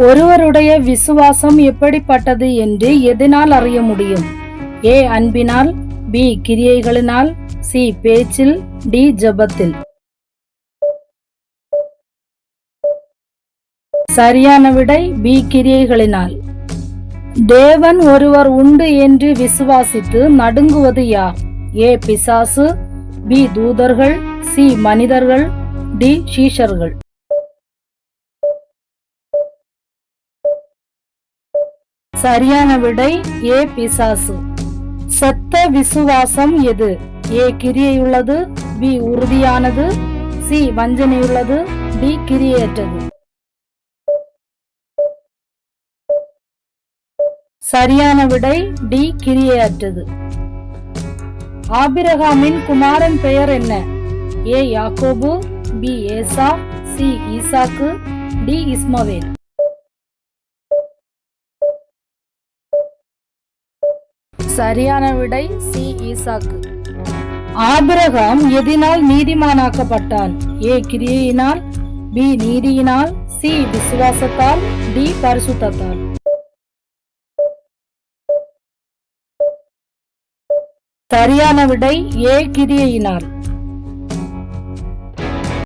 ஒருவருடைய விசுவாசம் எப்படிப்பட்டது என்று எதனால் அறிய முடியும்? ஏ. அன்பினால் பி. கிரியைகளினால் சி. பேச்சில் டி. ஜபத்தில். சரியான விடை பி. கிரியைகளினால். தேவன் ஒருவர் உண்டு என்று விசுவாசித்து நடுங்குவது யார்? ஏ. பிசாசு பி. தூதர்கள் சி. மனிதர்கள் டி. சீஷர்கள். சரியான விடை ஏ பிசாசு. சத்த விசுவாசம் எது? ஏ கிரியையுள்ளது பி உறுதியானது சி வஞ்சனையுள்ளது டி கிரியேற்றது. சரியான விடை டி கிரியையற்றது ஆபிரகாமின் குமாரன் பெயர் என்ன? ஏ யாக்கோபு பி ஏசா சி ஈசாக்கு டி இஸ்மவேல். சரியான விடை சி. ஈசாக்கு. ஆபிரகாம் எதினால் நீதிமானாக்கப்பட்டான். ஏ. கிரியையினால் பி. நீதியினால் சி. விசுவாசத்தால் டி. பரிசுத்தால் சரியான விடை ஏ. கிரியையினால்.